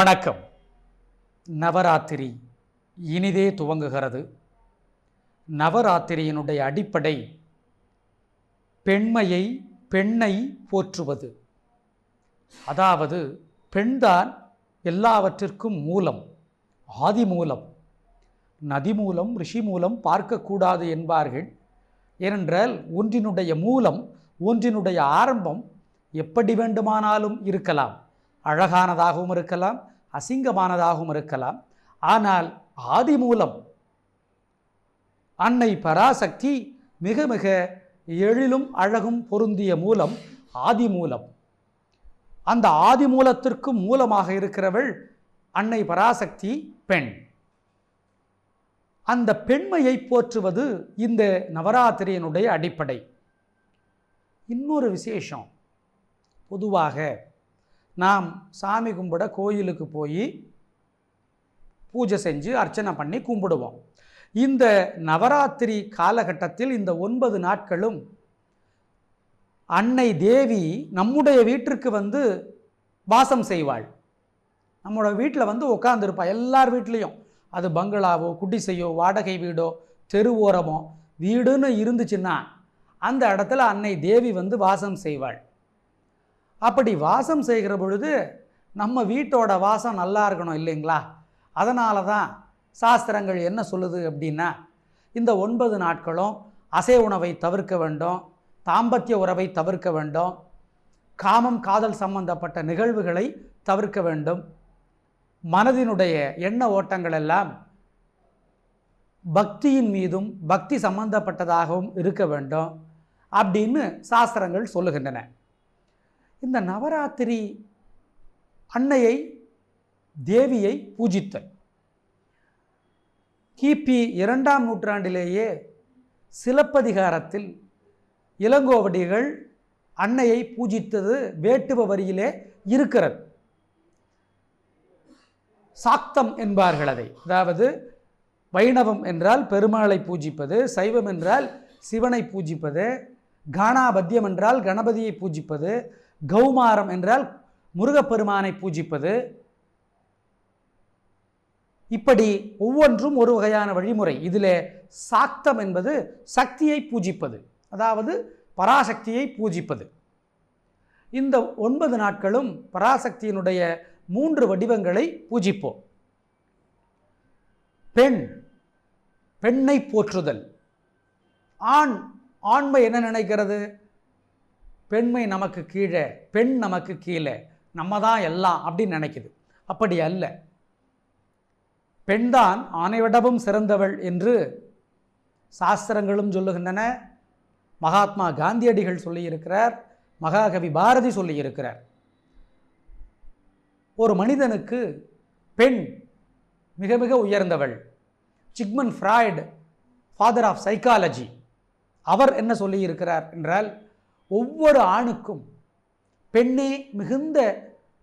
வணக்கம். நவராத்திரி இனிதே துவங்குகிறது. நவராத்திரியினுடைய அடிப்படை பெண்மையை பெண்ணை போற்றுவது. அதாவது பெண்தான் எல்லாவற்றிற்கும் மூலம் ஆதி மூலம் நதி மூலம் ரிஷி மூலம் பார்க்கக்கூடாது என்பார்கள். ஏனென்றால் ஒன்றினுடைய மூலம் ஒன்றினுடைய ஆரம்பம் எப்படி வேண்டுமானாலும் இருக்கலாம். அழகானதாகவும் இருக்கலாம் அசிங்கமானதாகவும் இருக்கலாம். ஆனால் ஆதி மூலம் அன்னை பராசக்தி மிக மிக எழிலும் அழகும் பொருந்திய மூலம் ஆதி மூலம் அந்த ஆதி மூலத்திற்கும் மூலமாக இருக்கிறவள் அன்னை பராசக்தி பெண். அந்த பெண்மையை போற்றுவது இந்த நவராத்திரியினுடைய அடிப்படை. இன்னொரு விசேஷம் பொதுவாக நாம் சாமி கும்பிட கோயிலுக்கு போய் பூஜை செஞ்சு அர்ச்சனை பண்ணி கும்பிடுவோம். இந்த நவராத்திரி காலகட்டத்தில் இந்த ஒன்பது நாட்களும் அன்னை தேவி நம்முடைய வீட்டிற்கு வந்து வாசம் செய்வாள். நம்மளோட வீட்டில் வந்து உட்காந்துருப்பா எல்லார் வீட்லேயும். அது பங்களாவோ குடிசையோ வாடகை வீடோ தெரு ஓரமோ வீடுன்னு இருந்துச்சுன்னா அந்த இடத்துல அன்னை தேவி வந்து வாசம் செய்வாள். அப்படி வாசம் செய்கிற பொழுது நம்ம வீட்டோட வாசம் நல்லா இருக்கணும் இல்லைங்களா? அதனால தான் சாஸ்திரங்கள் என்ன சொல்லுது அப்படின்னா இந்த ஒன்பது நாட்களும் அசை உணவை தவிர்க்க வேண்டும் தாம்பத்திய உறவை தவிர்க்க வேண்டும் காமம் காதல் சம்பந்தப்பட்ட நிகழ்வுகளை தவிர்க்க வேண்டும். மனதினுடைய எண்ண ஓட்டங்கள் எல்லாம் பக்தியின் மீதும் பக்தி சம்பந்தப்பட்டதாகவும் இருக்க வேண்டும் அப்படின்னு சாஸ்திரங்கள் சொல்லுகின்றன. இந்த நவராத்திரி அன்னையை தேவியை பூஜித்தல். கிபி இரண்டாம் நூற்றாண்டிலேயே சிலப்பதிகாரத்தில் இளங்கோவடிகள் அன்னையை பூஜித்தது வேட்டுவ வரியிலே இருக்கிறது. சாக்தம் என்பார்கள் அதை. அதாவது வைணவம் என்றால் பெருமாளை பூஜிப்பது சைவம் என்றால் சிவனை பூஜிப்பது கானாபத்தியம் என்றால் கணபதியை பூஜிப்பது கௌமாரம் என்றால் முருகப்பெருமானை பூஜிப்பது. இப்படி ஒவ்வொன்றும் ஒரு வகையான வழிமுறை. இதில் சாக்தம் என்பது சக்தியை பூஜிப்பது. அதாவது பராசக்தியை பூஜிப்பது. இந்த ஒன்பது நாட்களும் பராசக்தியினுடைய மூன்று வடிவங்களை பூஜிப்போம். பெண் பெண்ணை போற்றுதல். ஆண் ஆண்மை என்ன நினைக்கிறது? பெண்மை நமக்கு கீழே பெண் நமக்கு கீழே. நம்ம தான் எல்லாம் அப்படின்னு நினைக்குது. அப்படி அல்ல. பெண்தான் ஆணைவிடவும் சிறந்தவள் என்று சாஸ்திரங்களும் சொல்லுகின்றன. மகாத்மா காந்தியடிகள் சொல்லியிருக்கிறார். மகாகவி பாரதி சொல்லியிருக்கிறார். ஒரு மனிதனுக்கு பெண் மிக மிக உயர்ந்தவள். Sigmund Freud father of psychology அவர் என்ன சொல்லியிருக்கிறார் என்றால் ஒவ்வொரு ஆணுக்கும் பெண்ணே மிகுந்த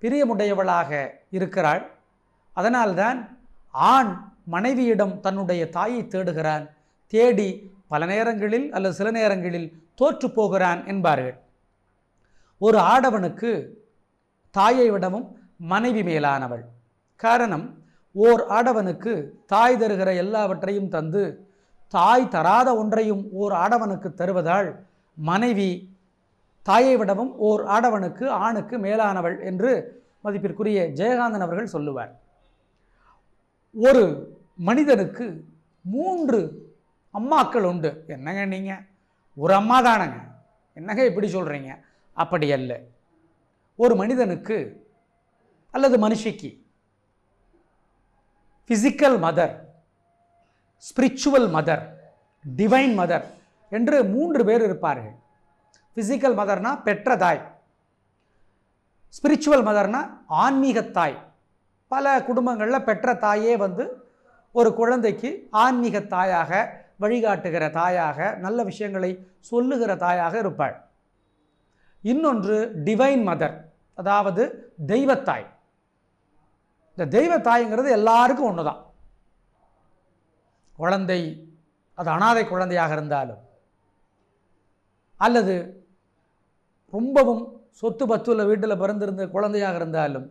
பிரியமுடையவளாக இருக்கிறாள். அதனால்தான் ஆண் மனைவியிடம் தன்னுடைய தாயை தேடுகிறான். தேடி பல நேரங்களில் அல்லது சில நேரங்களில் தோற்று போகிறான் என்பார்கள். ஒரு ஆடவனுக்கு தாயை விடவும் மனைவி மேலானவள். காரணம் ஓர் ஆடவனுக்கு தாய் தருகிற எல்லாவற்றையும் தந்து தாய் தராத ஒன்றையும் ஓர் ஆடவனுக்கு தருவதால் மனைவி தாயை விடவும் ஓர் ஆடவனுக்கு ஆணுக்கு மேலானவள் என்று மதிப்பிற்குரிய ஜெயகாந்தன் அவர்கள் சொல்லுவார். ஒரு மனிதனுக்கு மூன்று அம்மாக்கள் உண்டு. என்னங்க நீங்கள் ஒரு அம்மா தானங்க என்னங்க இப்படி சொல்கிறீங்க அப்படி அல்ல. ஒரு மனிதனுக்கு அல்லது மனுஷிக்கு physical mother spiritual mother divine mother என்று மூன்று பேர் இருப்பார்கள். ஃபிசிக்கல் மதர்னா பெற்ற தாய் ஸ்பிரிச்சுவல் மதர்னா ஆன்மீக தாய் பல குடும்பங்களில் பெற்ற தாயே வந்து ஒரு குழந்தைக்கு ஆன்மீக தாயாக வழிகாட்டுகிற தாயாக நல்ல விஷயங்களை சொல்லுகிற தாயாக இருப்பாள் இன்னொன்று டிவைன் மதர் அதாவது தெய்வத்தாய் இந்த தெய்வத்தாய்ங்கிறது எல்லாருக்கும் ஒன்று தான் குழந்தை அது அனாதை குழந்தையாக இருந்தாலும் அல்லது ரொம்பவும் சொத்து பத்துள்ள வீட்டில் பிறந்திருந்த குழந்தையாக இருந்தாலும்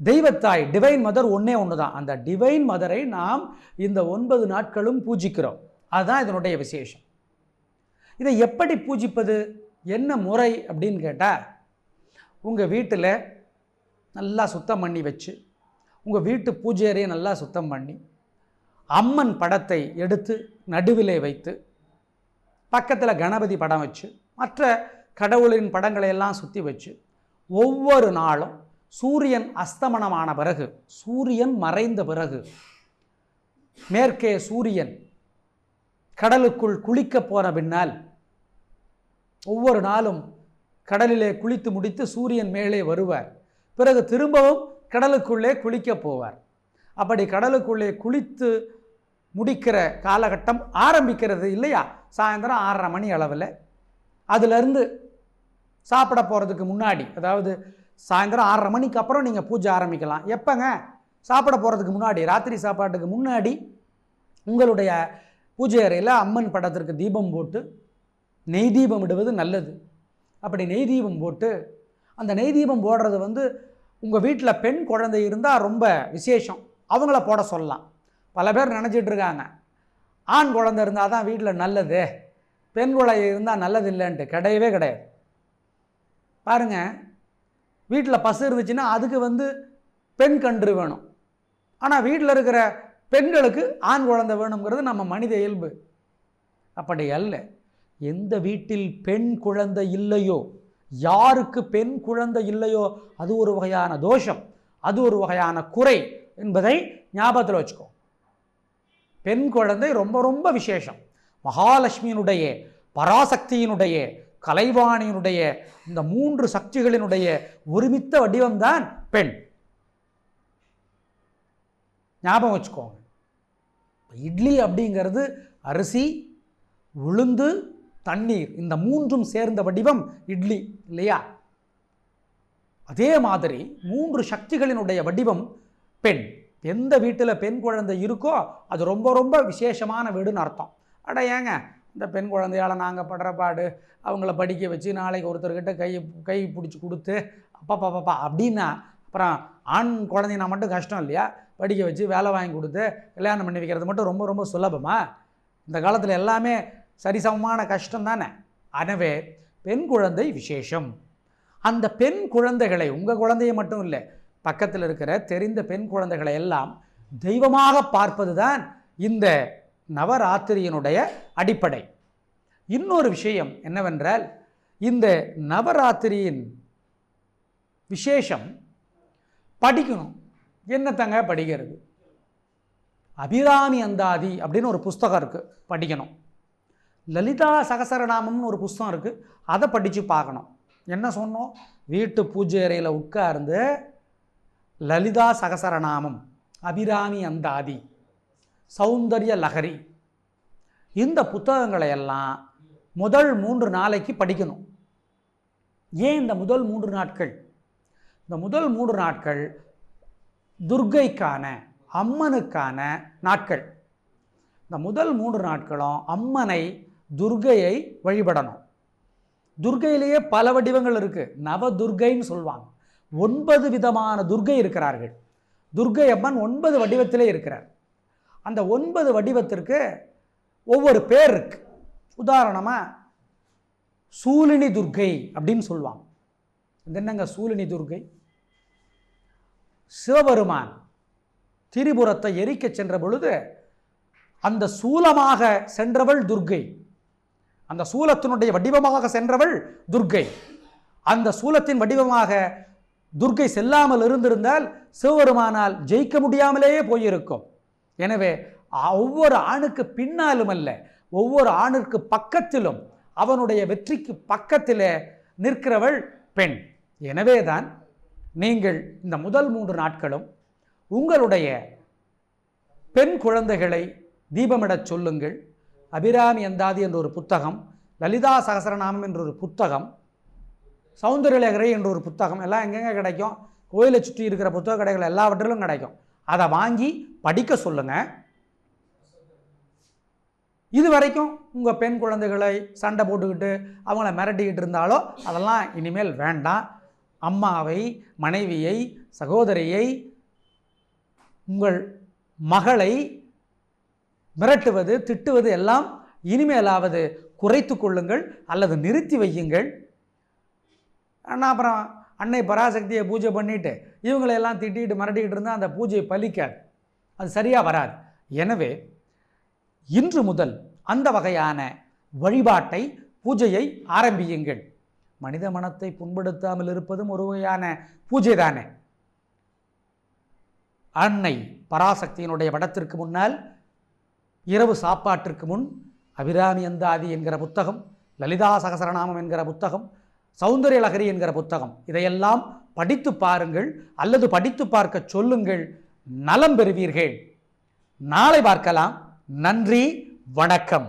தெய்வத்தாய் டிவைன் மதர் ஒன்றே ஒன்று தான் அந்த டிவைன் மதரை நாம் இந்த ஒன்பது நாட்களும் பூஜிக்கிறோம். அதுதான் இதனுடைய விசேஷம். இதை எப்படி பூஜிப்பது? என்ன முறை அப்படின்னு கேட்டால் உங்கள் வீட்டில் நல்லா சுத்தம் பண்ணி வச்சு உங்கள் வீட்டு பூஜையறையை நல்லா சுத்தம் பண்ணி அம்மன் படத்தை எடுத்து நடுவிலே வைத்து பக்கத்தில் கணபதி படம் வச்சு மற்ற கடவுளின் படங்களை எல்லாம் சுற்றி வச்சு ஒவ்வொரு நாளும் சூரியன் அஸ்தமனமான பிறகு சூரியன் மறைந்த பிறகு மேற்கே சூரியன் கடலுக்குள் குளிக்க போன பின்னால் ஒவ்வொரு நாளும் கடலிலே குளித்து முடித்து சூரியன் மேலே வருவார். பிறகு திரும்பவும் கடலுக்குள்ளே குளிக்க போவார். அப்படி கடலுக்குள்ளே குளித்து முடிக்கிற காலகட்டம் ஆரம்பிக்கிறது இல்லையா? சாயந்தரம் ஆறரை மணி அளவில். அதிலிருந்து சாப்பிட போகிறதுக்கு முன்னாடி அதாவது சாயந்தரம் ஆறரை மணிக்கு அப்புறம் நீங்கள் பூஜை ஆரம்பிக்கலாம். எப்போங்க? சாப்பிட போகிறதுக்கு முன்னாடி ராத்திரி சாப்பாட்டுக்கு முன்னாடி உங்களுடைய பூஜை அறையில் அம்மன் படத்திற்கு தீபம் போட்டு நெய் தீபம் இடுவது நல்லது. அப்படி நெய் தீபம் போட்டு அந்த நெய் தீபம் போடுறது வந்து உங்கள் வீட்டில் பெண் குழந்தை இருந்தால் ரொம்ப விசேஷம். அவங்கள போட சொல்லலாம். பல பேர் நினச்சிட்டு இருக்காங்க. ஆண் குழந்தை இருந்தால் தான் வீட்டில் நல்லது. பெண் குழந்தை இருந்தால் நல்லது இல்லைன்ட்டு கிடையவே கிடையாது. பாருங்க. வீட்டில் பசு இருந்துச்சுன்னா அதுக்கு வந்து பெண் கன்று வேணும். ஆனால் வீட்டில் இருக்கிற பெண்களுக்கு ஆண் குழந்தை வேணுங்கிறது நம்ம மனித இயல்பு. அப்படி அல்ல. எந்த வீட்டில் பெண் குழந்தை இல்லையோ யாருக்கு பெண் குழந்தை இல்லையோ அது ஒரு வகையான தோஷம் அது ஒரு வகையான குறை என்பதை ஞாபகத்தில் வச்சுக்கோ. பெண் குழந்தை ரொம்ப ரொம்ப விசேஷம். மகாலட்சுமியினுடைய பராசக்தியினுடைய கலைவாணியினுடைய இந்த மூன்று சக்திகளினுடைய ஒருமித்த வடிவம்தான் பெண். ஞாபகம் வச்சுக்கோங்க. இட்லி அப்படிங்கிறது அரிசி உளுந்து தண்ணீர். இந்த மூன்றும் சேர்ந்த வடிவம் இட்லி இல்லையா? அதே மாதிரி மூன்று சக்திகளினுடைய வடிவம் பெண். எந்த வீட்டில் பெண் குழந்தை இருக்கோ அது ரொம்ப ரொம்ப விசேஷமான வீடுன்னு அர்த்தம். அட ஏங்க இந்த பெண் குழந்தையால் நாங்கள் படுற பாடு அவங்கள படிக்க வச்சு நாளைக்கு ஒருத்தர்கிட்ட கை கை பிடிச்சி கொடுத்து அப்பா பாப்பா அப்படின்னா அப்புறம் ஆண் குழந்தைனா மட்டும் கஷ்டம் இல்லையா? படிக்க வச்சு வேலை வாங்கி கொடுத்து கல்யாணம் பண்ணி வைக்கிறது மட்டும் ரொம்ப ரொம்ப சுலபமாக இந்த காலத்தில் எல்லாமே சரிசமமான கஷ்டம் தானே? எனவே பெண் குழந்தை விசேஷம். அந்த பெண் குழந்தைகளை உங்கள் குழந்தைய மட்டும் இல்லை பக்கத்தில் இருக்கிற தெரிந்த பெண் குழந்தைகளை எல்லாம் தெய்வமாக பார்ப்பது தான் இந்த நவராத்திரியினுடைய அடிப்படை. இன்னொரு விஷயம் என்னவென்றால் இந்த நவராத்திரியின் விசேஷம் படிக்கணும். என்னத்தங்க படிக்கிறது? அபிராமி அந்தாதி அப்படின்னு ஒரு புஸ்தகம் இருக்குது படிக்கணும். லலிதா சகசரநாமம்னு ஒரு புஸ்தகம் இருக்குது அதை படித்து பார்க்கணும். என்ன சொன்னோம்? வீட்டு பூஜை அறையில் உட்கார்ந்து லலிதா சகசரநாமம் அபிராமி அந்தாதி. சௌந்தர்ய லகரி இந்த புத்தகங்களை எல்லாம் முதல் மூன்று நாளைக்கு படிக்கணும். ஏன் இந்த முதல் மூன்று நாட்கள்? இந்த முதல் மூன்று நாட்கள் துர்க்கைக்கான அம்மனுக்கான நாட்கள். இந்த முதல் மூன்று நாட்களும் அம்மனை துர்க்கையை வழிபடணும். துர்க்கையிலேயே பல வடிவங்கள் இருக்குது நவதுர்க்கைன்னு சொல்லுவாங்க. ஒன்பது விதமான துர்க்கை இருக்கிறார்கள். துர்க்கை அம்மன் ஒன்பது வடிவத்திலே இருக்கிறார். அந்த ஒன்பது வடிவத்திற்கு ஒவ்வொரு பேர் இருக்கு. உதாரணமாக சூலினி துர்க்கை அப்படின்னு சொல்லுவாங்க. இது என்னங்க சூலினி துர்க்கை சிவபெருமான் திரிபுரத்தை எரிக்கச் சென்ற பொழுது அந்த சூலமாக சென்றவள் துர்க்கை அந்த சூலத்தினுடைய வடிவமாக சென்றவள் துர்க்கை அந்த சூலத்தின் வடிவமாக துர்க்கை செல்லாமல் இருந்திருந்தால் சிவபெருமானால் ஜெயிக்க முடியாமலேயே போயிருக்கும். எனவே ஒவ்வொரு ஆணுக்கு பின்னாலும் அல்ல ஒவ்வொரு ஆணிற்கு பக்கத்திலும் அவனுடைய வெற்றிக்கு பக்கத்தில் நிற்கிறவள் பெண். எனவே தான் நீங்கள் இந்த முதல் மூன்று நாட்களும் உங்களுடைய பெண் குழந்தைகளை தீபமிடச் சொல்லுங்கள். அபிராமி அந்தாதி என்ற ஒரு புத்தகம் லலிதா சகசரநாமம் என்ற ஒரு புத்தகம் சௌந்தர்யலகரை என்ற ஒரு புத்தகம் எல்லாம் எங்கெங்கே கிடைக்கும்? கோயிலை சுற்றி இருக்கிற புத்தக கடைகள் எல்லாவற்றிலும் கிடைக்கும். அதை வாங்கி படிக்க சொல்லுங்கள் இது வரைக்கும் உங்கள் பெண் குழந்தைகளை சண்டை போட்டுக்கிட்டு அவங்கள மிரட்டிக்கிட்டு இருந்தாலோ அதெல்லாம் இனிமேல் வேண்டாம். அம்மாவை மனைவியை சகோதரியை உங்கள் மகளை மிரட்டுவது திட்டுவது எல்லாம் இனிமேலாவது குறைத்து கொள்ளுங்கள் அல்லது நிறுத்தி வையுங்கள். நான் அப்புறம் அன்னை பராசக்தியை பூஜை பண்ணிட்டு இவங்களையெல்லாம் திட்டிகிட்டு மிரட்டிக்கிட்டு இருந்தால் அந்த பூஜையை பலிக்காது. அது சரியாக வராது. எனவே இன்று முதல் அந்த வகையான வழிபாட்டை பூஜையை ஆரம்பியுங்கள். மனித மனத்தை புண்படுத்தாமல் இருப்பதும் ஒரு வகையான பூஜை தானே. அன்னை பராசக்தியினுடைய படத்திற்கு முன்னால் இரவு சாப்பாட்டிற்கு முன் அபிராமி அந்தாதி என்கிற புத்தகம் லலிதா சகசரநாமம் என்கிற புத்தகம் சௌந்தரிய லகரி என்கிற புத்தகம். இதையெல்லாம் படித்து பாருங்கள் அல்லது படித்து பார்க்க சொல்லுங்கள் நலம் பெறுவீர்கள். நாளை பார்க்கலாம். நன்றி வணக்கம்.